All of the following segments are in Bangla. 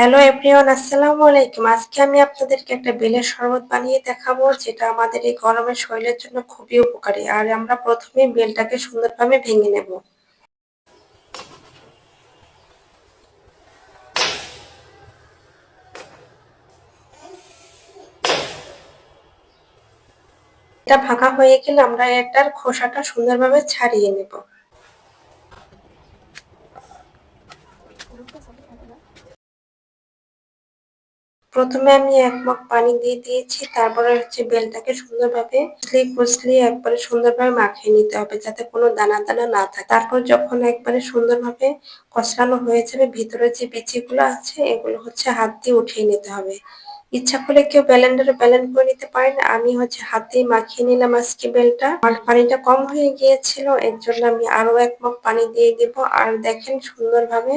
হ্যালো এভরিওয়ান আসসালামু আলাইকুম। আজকে আমি আপনাদেরকে একটা বেলের শরবত বানিয়ে দেখাবো, যেটা আমাদের এই গরমের শরীরের জন্য খুবই উপকারী। আর আমরা প্রথমে বেলটাকে সুন্দরভাবে ভেঙে নেব। এটা ফাঁকা হয়ে গেলে আমরা এটার খোসাটা সুন্দরভাবে ছাড়িয়ে নেব। প্রথমে আমি এক মগ পানি দিয়ে দিয়েছি, তারপরে হচ্ছে বেলটাকে সুন্দরভাবে কুচলিয়ে কুচলি একবারে সুন্দরভাবে মাখিয়ে নিতে হবে যাতে কোনো দানা দানা না থাকে। তারপর যখন একবারে সুন্দরভাবে কষানো হয়ে যাবে, ভিতরে যে বিচিগুলো আছে, এগুলো হচ্ছে হাত দিয়ে উঠিয়ে নিতে হবে। ইচ্ছা করলে কেউ ব্যালেন্ডারে ব্যালেন্ড করে নিতে পারেন। আমি হচ্ছে হাতেই মাখিয়ে নিলাম আজকে বেলটা। আর পানিটা কম হয়ে গিয়েছিল, এর জন্য আমি আরও এক মগ পানি দিয়ে দিব। আর দেখেন সুন্দরভাবে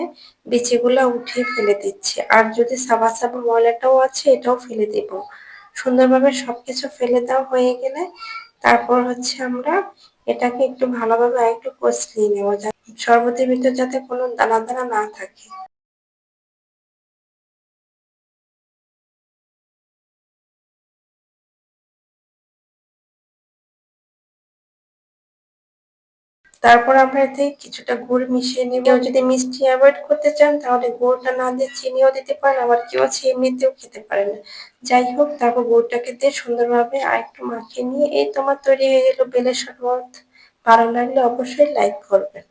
বিচিগুলো উঠিয়ে ফেলে দিচ্ছি। আর যদি সাবা সাবা ময়লাটাও আছে, এটাও ফেলে দিব। সুন্দরভাবে সবকিছু ফেলে দেওয়া হয়ে গেলে তারপর হচ্ছে আমরা এটাকে একটু ভালোভাবে একটু কষলিয়ে নেব। শরবতের ভিতর যাতে কোনো দানা দানা না থাকে। তারপর আমরা এতে কিছুটা গুড় মিশিয়ে নিব। কেউ যদি মিষ্টি অ্যাভয়েড করতে চান, তাহলে গুড়টা না দিয়ে চিনিও দিতে পারেন, আবার কেউ আছে এমনিতেও খেতে পারে না। যাই হোক, তারপর গুড়টাকে দিয়ে সুন্দরভাবে আরেকটু মাখিয়ে নিয়ে এই তোমার তৈরি হয়ে গেল বেলের শরবত। ভালো লাগলে অবশ্যই লাইক করবেন।